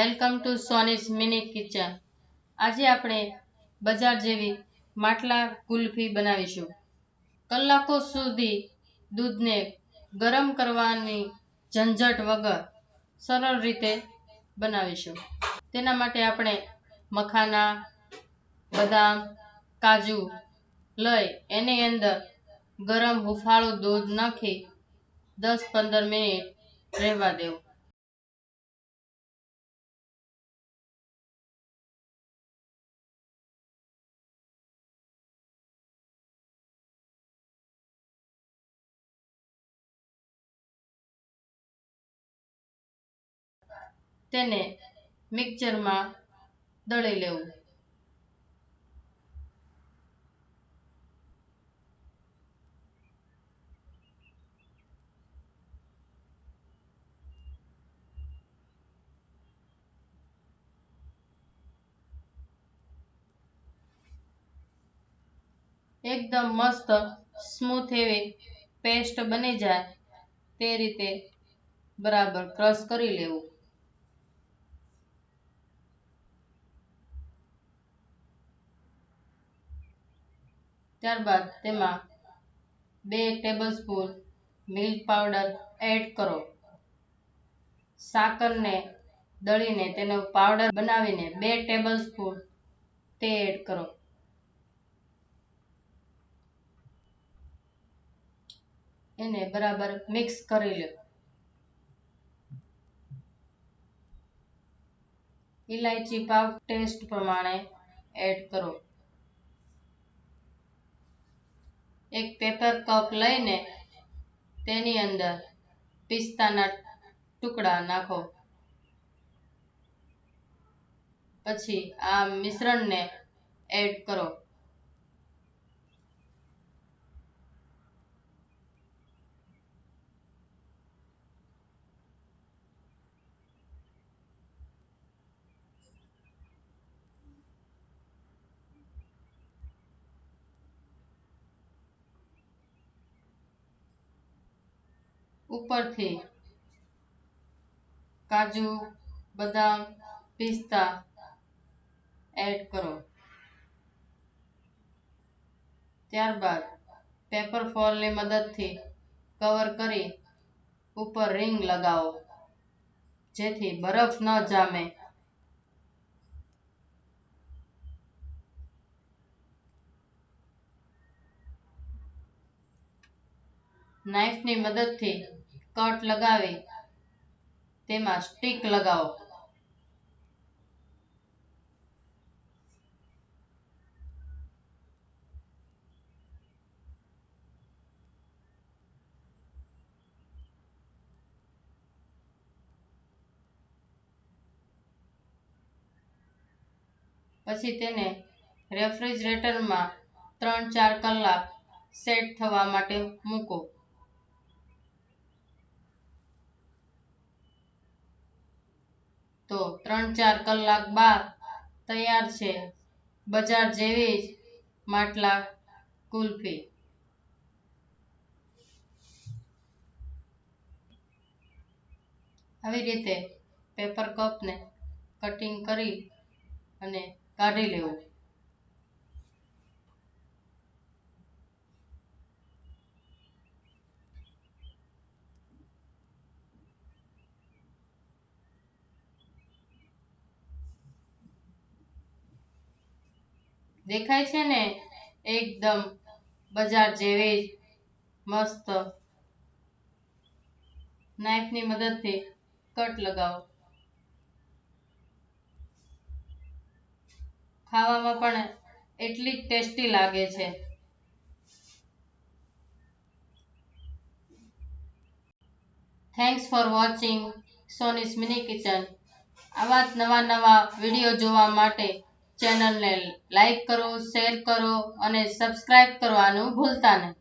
Welcome to Soni's mini kitchen. આજે આપણે બજાર જેવી માટલા કુલ્ફી બનાવીશું. કલાકો સુધી દૂધને ગરમ કરવાની ઝંઝટ વગર સરળ રીતે બનાવીશું. તેના માટે આપણે મખાના, બદામ, કાજુ લઈ એની અંદર ગરમ હુફાળું દૂધ નાખી દસ પંદર મિનિટ રહેવા દેવું. તેને મિક્સરમાં દળી લેવું. એકદમ મસ્ત સ્મૂથ એવી પેસ્ટ બની જાય તે રીતે બરાબર ક્રશ કરી લેવું. ત્યારબાદ તેમાં બે ટેબલસ્પૂન મિલ્ક પાવડર એડ કરો. સાકરને દળીને તેનો પાવડર બનાવીને બે ટેબલસ્પૂન તે એડ કરો. એને બરાબર મિક્સ કરી લો. ઇલાયચી પાવ ટેસ્ટ પ્રમાણે એડ કરો. એક પેપર કપ લઈને તેની અંદર પિસ્તાના ટુકડા નાખો. પછી આ મિશ્રણને એડ કરો. ઉપરથી કાજુ, બદામ, પિસ્તા એડ કરો. ત્યારબાદ પેપર ફોલની મદદથી કવર કરી ઉપર રિંગ લગાવો, જેથી બરફ ન જામે. નાઈફની મદદથી કટ લગાવી, તેમાં સ્ટીક લગાવો. પછી તેને રેફ્રિજરેટરમાં ત્રણ ચાર કલાક સેટ થવા માટે મૂકો. તો ત્રણ ચાર કલાક બાદ તૈયાર છે બજાર જેવી જ માટલા કુલ્ફી. આવી રીતે પેપર કપને કટિંગ કરી અને કાઢી લેવું. દેખાય છે ને? એકદમ બજાર જેવી મસ્ત. નાઈફની મદદથી કટ લગાવો. ખાવામાં પણ એટલી ટેસ્ટી લાગે છે. Thanks for watching Soni's mini kitchen આવા જ નવા નવા વીડિયો જોવા માટે ચેનલને લાઈક કરો શેર કરો અને સબસ્ક્રાઈબ કરવાનું ભૂલતા નહીં.